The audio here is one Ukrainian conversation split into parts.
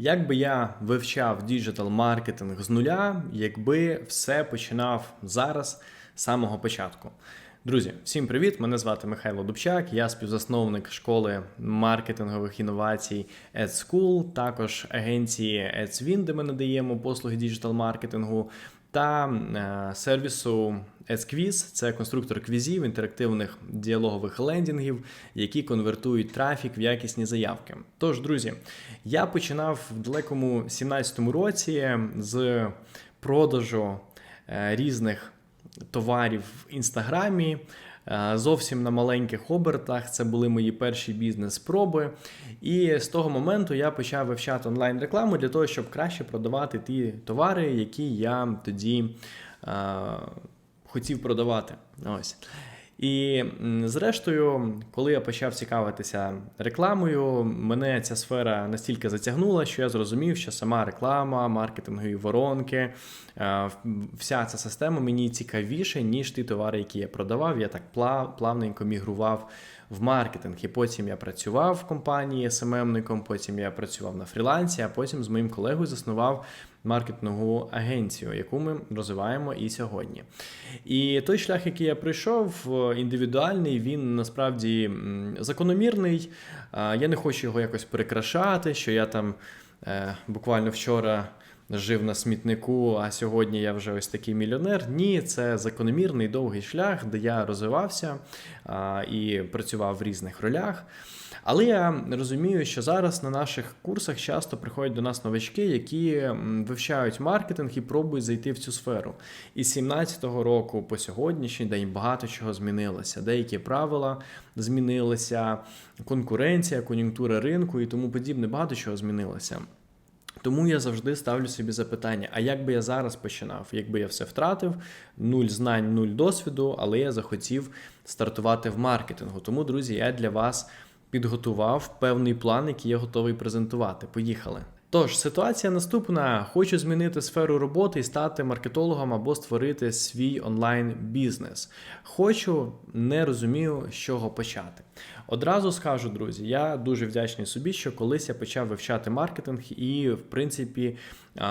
Як би я вивчав діджитал маркетинг з нуля, якби все починав зараз з самого початку. Друзі, всім привіт! Мене звати Михайло Дубчак, я співзасновник школи маркетингових інновацій EdSchool, також агенції EdSwin, де ми надаємо послуги діджитал-маркетингу, та е, сервісу EdSquiz, це конструктор квізів, інтерактивних діалогових лендінгів, які конвертують трафік в якісні заявки. Тож, друзі, я починав в далекому 17-му році з продажу е, різних товарів в інстаграмі. е, Зовсім на маленьких обертах це були мої перші бізнес-спроби. І з того моменту я почав вивчати онлайн-рекламу для того, щоб краще продавати ті товари, які я тоді е, хотів продавати. Ось. І зрештою, коли я почав цікавитися рекламою, мене ця сфера настільки затягнула, що я зрозумів, що сама реклама, маркетингові воронки, е, вся ця система мені цікавіше, ніж ті товари, які я продавав. Я так плавненько мігрував в маркетинг. І потім я працював в компанії СММником, потім я працював на фрілансі, а потім з моїм колегою заснував маркетингову агенцію, яку ми розвиваємо і сьогодні. І той шлях, який я пройшов, е, індивідуальний, він насправді закономірний. Я не хочу його якось прикрашати, що я там е, буквально вчора. Жив на смітнику, а сьогодні я вже ось такий мільйонер. Ні, це закономірний довгий шлях, де я розвивався а, і працював в різних ролях. Але я розумію, що зараз на наших курсах часто приходять до нас новачки, які вивчають маркетинг і пробують зайти в цю сферу. І з 17-го року по сьогоднішній день багато чого змінилося. Деякі правила змінилися, конкуренція, кон'юнктура ринку і тому подібне. Багато чого змінилося. Тому я завжди ставлю собі запитання: а як би я зараз починав? Якби я все втратив, нуль знань, нуль досвіду, але я захотів стартувати в маркетингу. Тому, друзі, я для вас підготував певний план, який я готовий презентувати. Поїхали. Тож, ситуація наступна: хочу змінити сферу роботи і стати маркетологом або створити свій онлайн-бізнес. Хочу, не розумію, з чого почати. Одразу скажу, друзі, я дуже вдячний собі, що колись я почав вивчати маркетинг і, в принципі,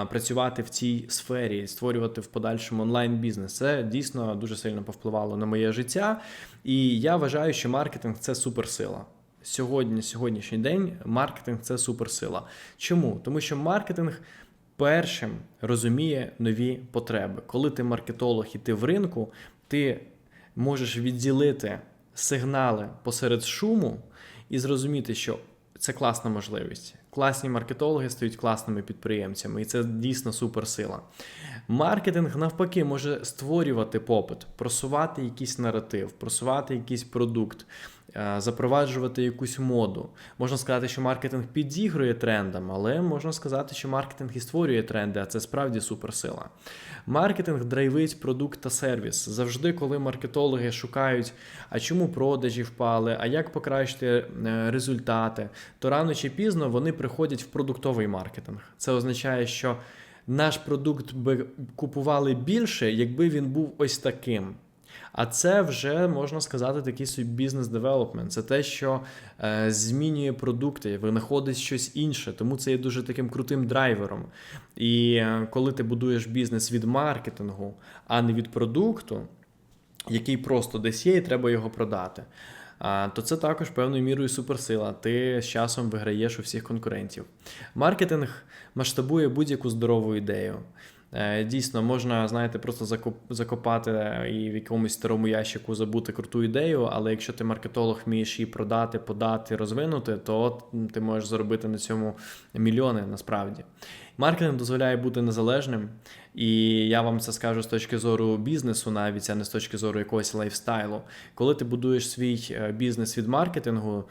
працювати в цій сфері, створювати в подальшому онлайн-бізнес. Це дійсно дуже сильно повпливало на моє життя. І я вважаю, що маркетинг це суперсила. Сьогодні, сьогоднішній день, маркетинг це суперсила. Чому? Тому що маркетинг першим розуміє нові потреби. Коли ти маркетолог і ти в ринку, ти можеш відділити сигнали посеред шуму і зрозуміти, що це класна можливість. Класні маркетологи стають класними підприємцями, і це дійсно суперсила. Маркетинг навпаки може створювати попит, просувати якийсь наратив, просувати якийсь продукт, запроваджувати якусь моду. Можна сказати, що маркетинг підігрує трендам, але можна сказати, що маркетинг і створює тренди, а це справді суперсила. Маркетинг драйвить продукт та сервіс. Завжди, коли маркетологи шукають, а чому продажі впали, а як покращити е, результати, то рано чи пізно вони приходять в продуктовий маркетинг. Це означає, що наш продукт би купували більше, якби він був ось таким. А це вже можна сказати такий собі бізнес-девелопмент. Це те, що е, змінює продукти, винаходить щось інше. Тому це є дуже таким крутим драйвером. І е, коли ти будуєш бізнес від маркетингу, а не від продукту, який просто десь є, і треба його продати. То це також певною мірою суперсила. Ти з часом виграєш у всіх конкурентів. Маркетинг масштабує будь-яку здорову ідею. Е, Дійсно, можна, знаєте, просто закоп- закопати і в якомусь старому ящику забути круту ідею, але якщо ти маркетолог вмієш її продати, подати, розвинути, то ти можеш заробити на цьому мільйони насправді. Маркетинг дозволяє бути незалежним, і я вам це скажу з точки зору бізнесу, навіть а не з точки зору якогось лайфстайлу. Коли ти будуєш свій е, бізнес від маркетингу,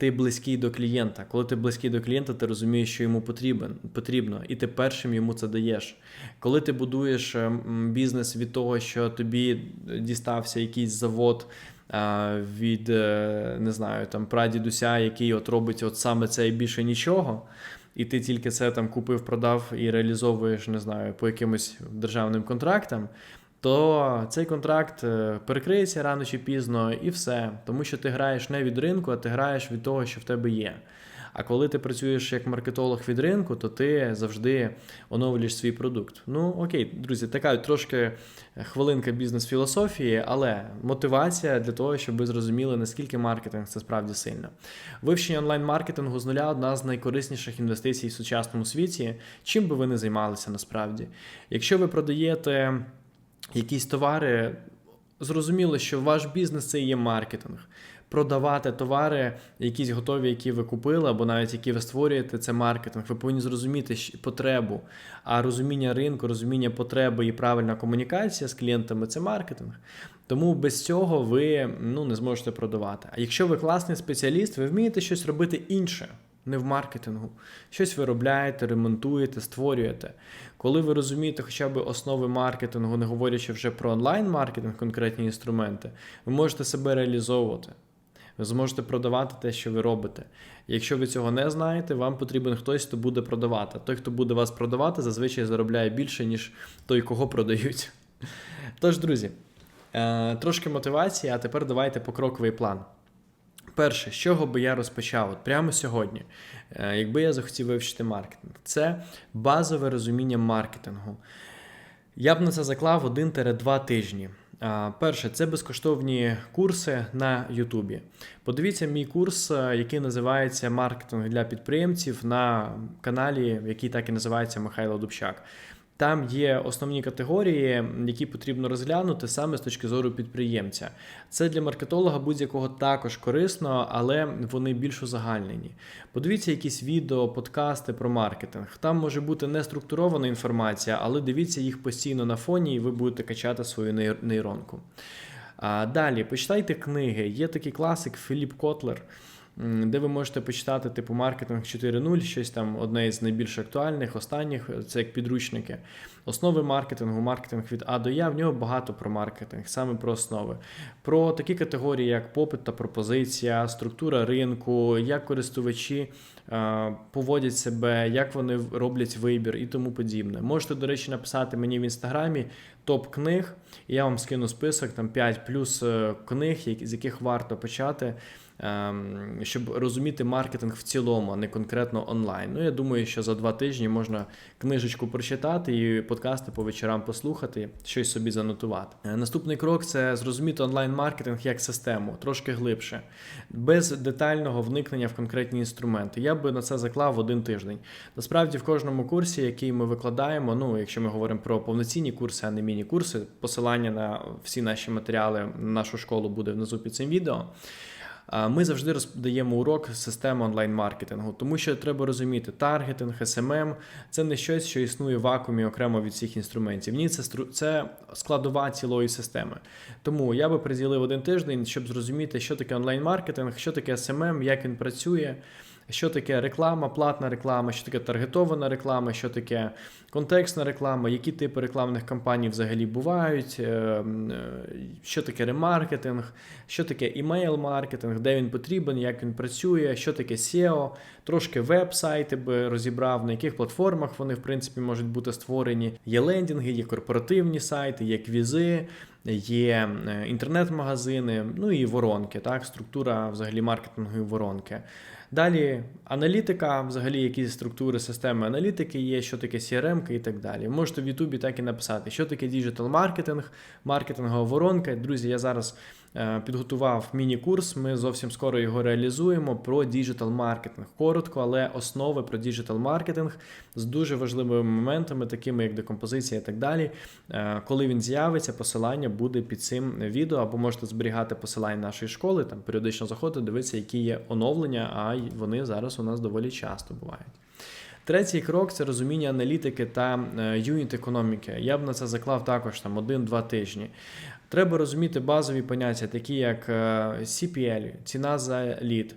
ти близький до клієнта. Коли ти близький до клієнта, ти розумієш, що йому потрібен, потрібно, і ти першим йому це даєш. Коли ти будуєш е, бізнес від того, що тобі дістався якийсь завод. Від е, не знаю, там прадідуся, який от робить от саме це і більше нічого, і ти тільки це там купив, продав і реалізовуєш, не знаю, по якимось державним контрактам, то цей контракт е, перекриється рано чи пізно, і все. Тому що ти граєш не від ринку, а ти граєш від того, що в тебе є. А коли ти працюєш як маркетолог від ринку, то ти завжди оновлюєш свій продукт. Ну окей, друзі, така трошки хвилинка бізнес-філософії, але мотивація для того, щоб ви зрозуміли, наскільки маркетинг це справді сильно. Вивчення онлайн-маркетингу з нуля одна з найкорисніших інвестицій в сучасному світі. Чим би ви не займалися насправді? Якщо ви продаєте якісь товари, зрозуміло, що ваш бізнес це і є маркетинг. Продавати товари, якісь готові, які ви купили, або навіть які ви створюєте, це маркетинг. Ви повинні зрозуміти потребу. А розуміння ринку, розуміння потреби і правильна комунікація з клієнтами це маркетинг. Тому без цього ви ну, не зможете продавати. А якщо ви класний спеціаліст, ви вмієте щось робити інше, не в маркетингу. Щось виробляєте, ремонтуєте, створюєте. Коли ви розумієте хоча б основи маркетингу, не говорячи вже про онлайн-маркетинг, конкретні інструменти, ви можете себе реалізовувати. Ви зможете продавати те, що ви робите. Якщо ви цього не знаєте, вам потрібен хтось, хто буде продавати. Той, хто буде вас продавати, зазвичай заробляє більше, ніж той, кого продають. Тож, друзі, е, трошки мотивації, а тепер давайте покроковий план. Перше, з чого би я розпочав от прямо сьогодні, е, якби я захотів вивчити маркетинг, це базове розуміння маркетингу. Я б на це заклав 1-2 тижні. Перше, це безкоштовні курси на Ютубі. Подивіться мій курс, е, який називається Маркетинг для підприємців на каналі, який так і називається Михайло Дубчак. Там є основні категорії, які потрібно розглянути саме з точки зору підприємця. Це для маркетолога будь-якого також корисно, але вони більш узагальнені. Подивіться якісь відео, подкасти про маркетинг. Там може бути не структурована інформація, але дивіться їх постійно на фоні, і ви будете качати свою нейронку. Далі почитайте книги. Є такий класик Філіп Котлер де ви можете почитати типу маркетинг 4.0, щось там одне із найбільш актуальних, останніх, це як підручники. Основи маркетингу, маркетинг від А до Я. В нього багато про маркетинг, саме про основи. Про такі категорії, як попит та пропозиція, структура ринку, як користувачі е, поводять себе, як вони роблять вибір і тому подібне. Можете, до речі, написати мені в інстаграмі топ книг, і я вам скину список там 5 плюс е, книг, з яких варто почати. Ем, щоб розуміти маркетинг в цілому, а не конкретно онлайн. Ну, я думаю, що за два тижні можна книжечку прочитати і подкасти по вечорам послухати, щось собі занотувати. Е, наступний крок це зрозуміти онлайн-маркетинг як систему, трошки глибше, без детального вникнення в конкретні інструменти. Я би на це заклав один тиждень. Насправді, в кожному курсі, який ми викладаємо, ну якщо ми говоримо про повноцінні курси, а не міні-курси, посилання на всі наші матеріали на нашу школу буде внизу під цим відео. Ми завжди роздаємо урок системи онлайн-маркетингу, тому що треба розуміти, таргетинг, SMM – це не щось, що існує в вакуумі окремо від всіх інструментів. Ні, це це складова цілої системи. Тому я би приділив один тиждень, щоб зрозуміти, що таке онлайн-маркетинг, що таке SMM, як він працює що таке реклама, платна реклама, що таке таргетована реклама, що таке контекстна реклама, які типи рекламних кампаній взагалі бувають, е, е, що таке ремаркетинг, що таке імейл-маркетинг, де він потрібен, як він працює, що таке SEO, трошки веб-сайти би розібрав, на яких платформах вони, в принципі, можуть бути створені. Є лендінги, є корпоративні сайти, є квізи. Є е, інтернет-магазини, ну і воронки, так, структура взагалі маркетингової воронки. Далі аналітика, взагалі, які структури системи аналітики є, що таке CRM і так далі. Можете в Ютубі так і написати, що таке діджитал-маркетинг, маркетингова воронка. Друзі, я зараз підготував міні-курс. Ми зовсім скоро його реалізуємо про діджитал-маркетинг. Коротко, але основи про діджитал-маркетинг з дуже важливими моментами, такими як декомпозиція і так далі. Е, коли він з'явиться, посилання буде під цим відео, або можете зберігати посилання нашої школи, там періодично заходити, дивитися, які є оновлення. а вони зараз у нас доволі часто бувають. Третій крок це розуміння аналітики та е, юніт економіки. Я б на це заклав також там один-два тижні. Треба розуміти базові поняття, такі як е, CPL, ціна за лід.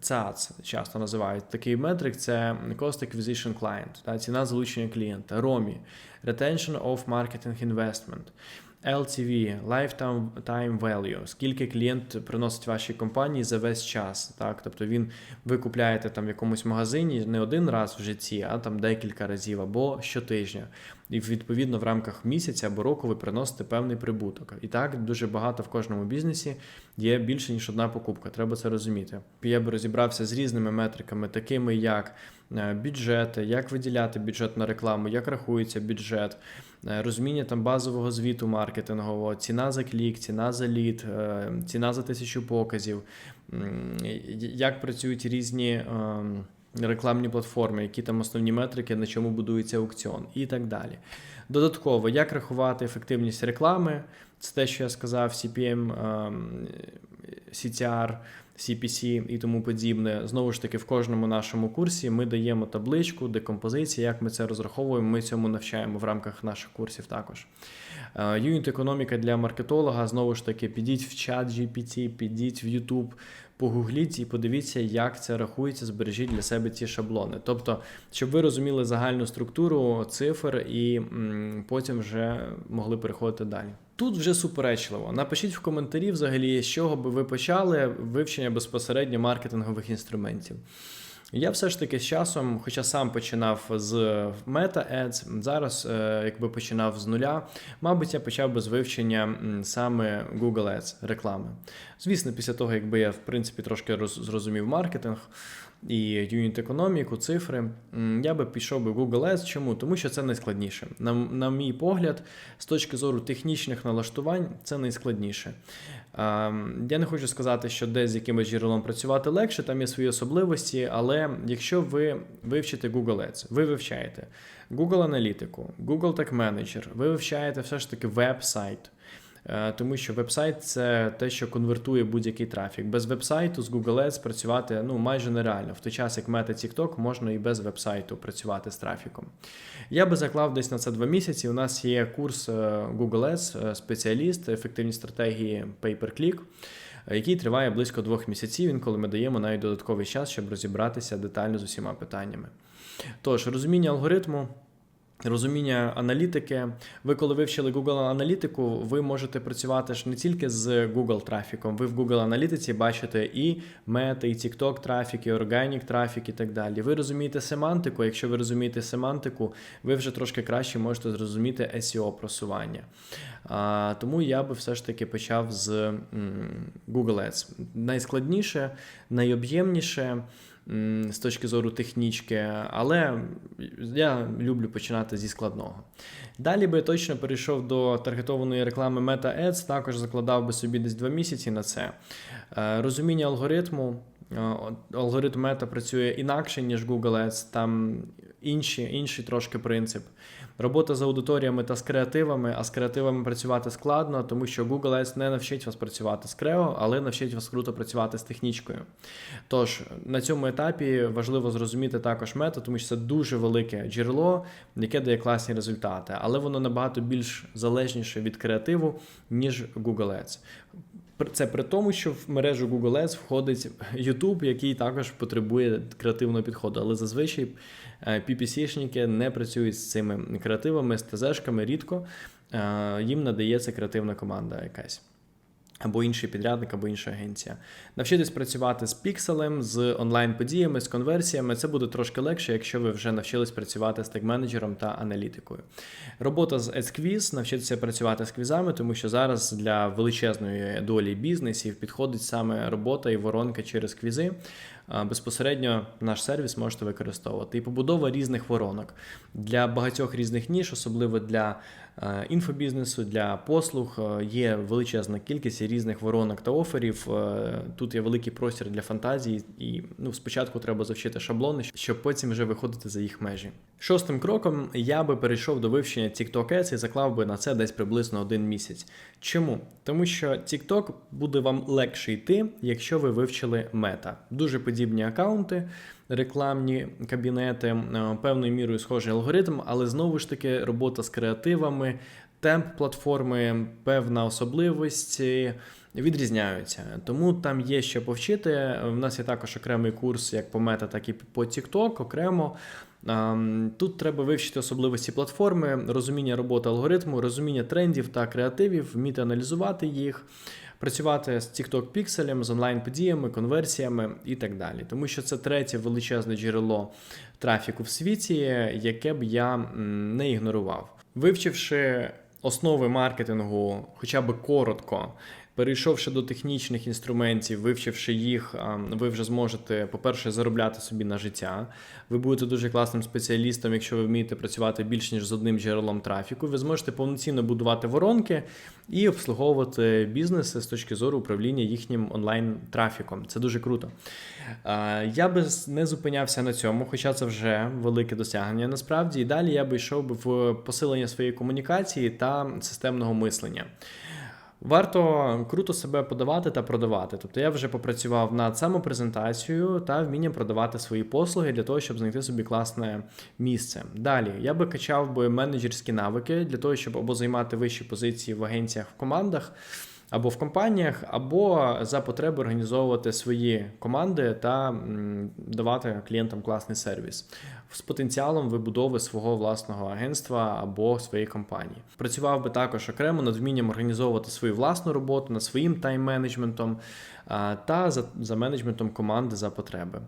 ЦАЦ часто називають такий метрик це Cost Acquisition Client, та ціна залучення клієнта, ROMI, Retention of Marketing Investment. LTV, Lifetime Time Value, скільки клієнт приносить вашій компанії за весь час. Так? Тобто він ви купляєте там в якомусь магазині не один раз в житті, а там декілька разів або щотижня. І відповідно в рамках місяця або року ви приносите певний прибуток. І так дуже багато в кожному бізнесі є більше ніж одна покупка. Треба це розуміти. Я би розібрався з різними метриками, такими як е, бюджети, як виділяти бюджет на рекламу, як рахується бюджет, розуміння там базового звіту маркетингового, ціна за клік, ціна за лід, е, ціна за тисячу показів, як працюють різні. ем, Рекламні платформи, які там основні метрики, на чому будується аукціон, і так далі. Додатково, як рахувати ефективність реклами, це те, що я сказав, CPM, ем, CTR, CPC і тому подібне. Знову ж таки, в кожному нашому курсі ми даємо табличку, декомпозиції, як ми це розраховуємо. Ми цьому навчаємо в рамках наших курсів також. Е, Юніт економіка для маркетолога. Знову ж таки, підіть в чат GPT, підіть в YouTube, погугліть і подивіться, як це рахується, збережіть для себе ці шаблони. Тобто, щоб ви розуміли загальну структуру цифр і потім вже могли переходити далі. Тут вже суперечливо. Напишіть в коментарі, взагалі, з чого би ви почали вивчення безпосередньо маркетингових інструментів. Я все ж таки з часом, хоча сам починав з Meta Ads, зараз, е, якби починав з нуля, мабуть, я почав би з вивчення саме Google Ads реклами. Звісно, після того, якби я в принципі трошки роз- зрозумів маркетинг і юніт економіку, цифри, я би пішов би Google Ads. Чому? Тому що це найскладніше. На, на мій погляд, з точки зору технічних налаштувань, це найскладніше. А, Я не хочу сказати, що десь з якимось джерелом працювати легше, там є свої особливості, але якщо ви вивчите Google Ads, ви вивчаєте Google аналітику, Google Tag Manager, ви вивчаєте все ж таки веб-сайт. Е, Тому що веб-сайт це те, що конвертує будь-який трафік. Без веб-сайту з Google Ads працювати ну, майже нереально. В той час, як Meta TikTok, можна і без веб-сайту працювати з трафіком. Я би заклав десь на це два місяці. У нас є курс е, Google Ads, е, спеціаліст, ефективні стратегії Pay-per-click, який триває близько двох місяців, інколи ми даємо навіть додатковий час, щоб розібратися детально з усіма питаннями. Тож, розуміння алгоритму. Розуміння аналітики. Ви, коли вивчили Google аналітику, ви можете працювати ж не тільки з Google трафіком. Ви в Google аналітиці бачите і Meta, і TikTok трафік, і органік трафік, і так далі. Ви розумієте семантику. Якщо ви розумієте семантику, ви вже трошки краще можете зрозуміти SEO просування. Тому я би все ж таки почав з Google Ads. Найскладніше, найоб'ємніше з точки зору технічки, але я люблю починати зі складного. Далі би точно перейшов до таргетованої реклами Meta Ads, також закладав би собі десь два місяці на це. Е, Розуміння алгоритму. е, Алгоритм Meta працює інакше, ніж Google Ads, там інші, інший трошки принцип. Робота з аудиторіями та з креативами, а з креативами працювати складно, тому що Google Ads не навчить вас працювати з крео, але навчить вас круто працювати з технічкою. Тож на цьому етапі важливо зрозуміти також мета, тому що це дуже велике джерело, яке дає класні результати, але воно набагато більш залежніше від креативу, ніж Google Ads. Це при тому, що в мережу Google Ads входить YouTube, який також потребує креативного підходу. Але зазвичай е, PPC-шники не працюють з цими креативами, з ТЗшками рідко. Е, Їм надається креативна команда якась. Або інший підрядник, або інша агенція. Навчитись працювати з пікселем, з онлайн-подіями, з конверсіями. Це буде трошки легше, якщо ви вже навчились працювати з тег-менеджером та аналітикою. Робота з AdSquiz, навчитися працювати з квізами, тому що зараз для величезної долі бізнесів підходить саме робота і воронка через квізи. Безпосередньо наш сервіс можете використовувати. І побудова різних воронок для багатьох різних ніж, особливо для інфобізнесу, для послуг. е, Є величезна кількість різних воронок та оферів. Е, Тут є великий простір для фантазії, і ну, спочатку треба завчити шаблони, щоб потім вже виходити за їх межі. Шостим кроком я би перейшов до вивчення TikTok Ads і заклав би на це десь приблизно один місяць. Чому? Тому що TikTok буде вам легше йти, якщо ви вивчили мета. Дуже подібні акаунти, рекламні кабінети, е, певною мірою схожий алгоритм, але знову ж таки робота з креативами, темп платформи, певна особливість. Відрізняються, тому там є що повчити. У нас є також окремий курс як по мета, так і по TikTok окремо. Ем, Тут треба вивчити особливості платформи, розуміння роботи алгоритму, розуміння трендів та креативів, вміти аналізувати їх, працювати з TikTok пікселем, з онлайн-подіями, конверсіями і так далі. Тому що це третє величезне джерело трафіку в світі, яке б я не ігнорував. Вивчивши основи маркетингу, хоча б коротко. Перейшовши до технічних інструментів, вивчивши їх, ви вже зможете, по-перше, заробляти собі на життя. Ви будете дуже класним спеціалістом, якщо ви вмієте працювати більш ніж з одним джерелом трафіку. Ви зможете повноцінно будувати воронки і обслуговувати бізнеси з точки зору управління їхнім онлайн-трафіком. Це дуже круто. Я би не зупинявся на цьому, хоча це вже велике досягнення насправді. І далі я би йшов в посилення своєї комунікації та системного мислення. Варто круто себе подавати та продавати. Тобто я вже попрацював над самопрезентацією та вмінням продавати свої послуги для того, щоб знайти собі класне місце. Далі я би качав би менеджерські навики для того, щоб або займати вищі позиції в агенціях в командах. Або в компаніях, або за потреби організовувати свої команди та давати клієнтам класний сервіс з потенціалом вибудови свого власного агентства або своєї компанії. Працював би також окремо над вмінням організовувати свою власну роботу, над своїм тайм-менеджментом та за, за менеджментом команди за потреби.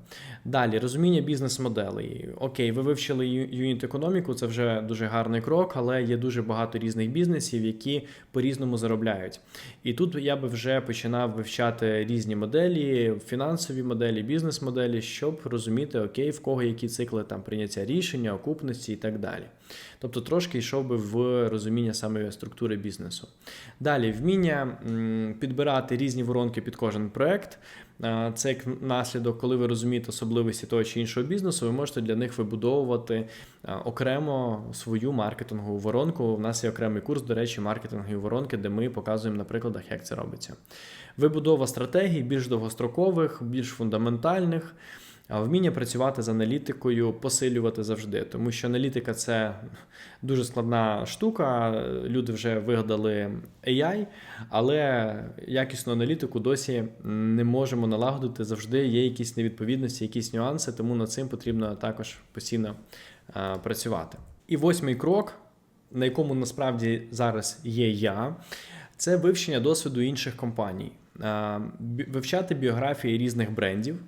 Далі розуміння бізнес-моделей. Окей, ви вивчили юніт економіку, це вже дуже гарний крок, але є дуже багато різних бізнесів, які по-різному заробляють. І тут я би вже починав вивчати різні моделі, фінансові моделі, бізнес-моделі, щоб розуміти, окей, в кого які цикли там прийняття рішення, окупності і так далі. Тобто трошки йшов би в розуміння саме структури бізнесу. Далі вміння підбирати різні воронки під кожен проект. Це як наслідок, коли ви розумієте особливості того чи іншого бізнесу, ви можете для них вибудовувати окремо свою маркетингову воронку. У нас є окремий курс, до речі, маркетингові воронки, де ми показуємо на прикладах, як це робиться. Вибудова стратегій більш довгострокових, більш фундаментальних. Вміння працювати з аналітикою, посилювати завжди, тому що аналітика це дуже складна штука. Люди вже вигадали AI, але якісну аналітику досі не можемо налагодити. Завжди є якісь невідповідності, якісь нюанси, тому над цим потрібно також постійно працювати. І восьмий крок, на якому насправді зараз є я, це вивчення досвіду інших компаній, вивчати біографії різних брендів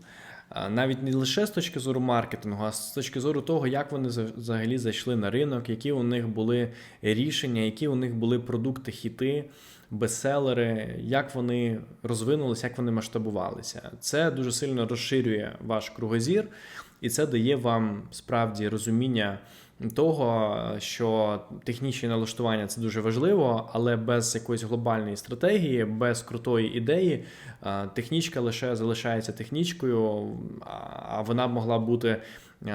навіть не лише з точки зору маркетингу, а з точки зору того, як вони взагалі зайшли на ринок, які у них були рішення, які у них були продукти, хіти, бестселери, як вони розвинулися, як вони масштабувалися. Це дуже сильно розширює ваш кругозір, і це дає вам справді розуміння того, що технічні налаштування це дуже важливо, але без якоїсь глобальної стратегії, без крутої ідеї, технічка лише залишається технічкою, а вона могла бути.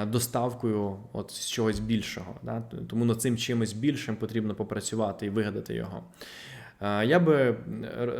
Доставкою от з чогось більшого, Да? тому над цим чимось більшим потрібно попрацювати і вигадати його. Я би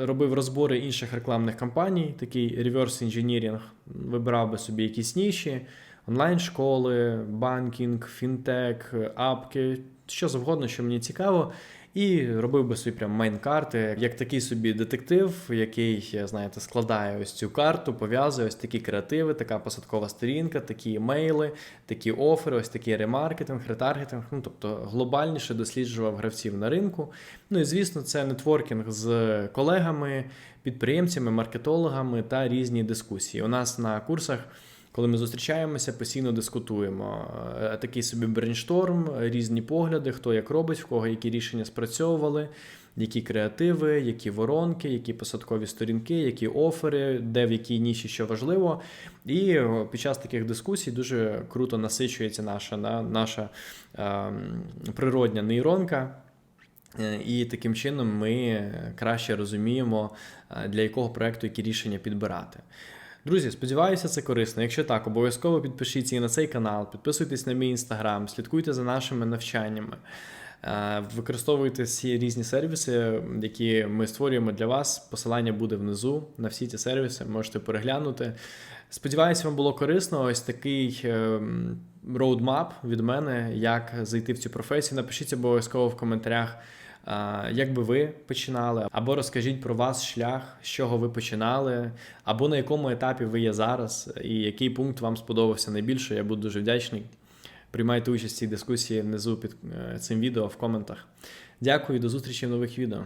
робив розбори інших рекламних кампаній, такий reverse engineering, вибирав би собі якісь ніші, онлайн-школи, банкінг, фінтек, апки, що завгодно, що мені цікаво. І робив би собі прям майн-карти, як такий собі детектив, який, знаєте, складає ось цю карту, пов'язує ось такі креативи, така посадкова сторінка, такі емейли, такі офери, ось такий ремаркетинг, ретаргетинг. Ну тобто глобальніше досліджував гравців на ринку. Ну і звісно, це нетворкінг з колегами, підприємцями, маркетологами та різні дискусії. У нас на курсах. Коли ми зустрічаємося, постійно дискутуємо. Е, такий собі брейншторм, різні погляди, хто як робить, в кого які рішення спрацьовували, які креативи, які воронки, які посадкові сторінки, які офери, де в якій ніші що важливо. І під час таких дискусій дуже круто насичується наша наша е, природня нейронка. Е, і таким чином ми краще розуміємо, е, для якого проекту які рішення підбирати. Друзі, сподіваюся, це корисно. Якщо так, обов'язково підпишіться і на цей канал, підписуйтесь на мій інстаграм, слідкуйте за нашими навчаннями. Е, використовуйте всі різні сервіси, які ми створюємо для вас. Посилання буде внизу на всі ці сервіси, можете переглянути. Сподіваюся, вам було корисно. Ось такий роудмап від мене, як зайти в цю професію. Напишіть обов'язково в коментарях. Як би ви починали, або розкажіть про вас шлях, з чого ви починали, або на якому етапі ви є зараз, і який пункт вам сподобався найбільше, я буду дуже вдячний. Приймайте участь в цій дискусії внизу під е, цим відео в коментах. Дякую до зустрічі в нових відео.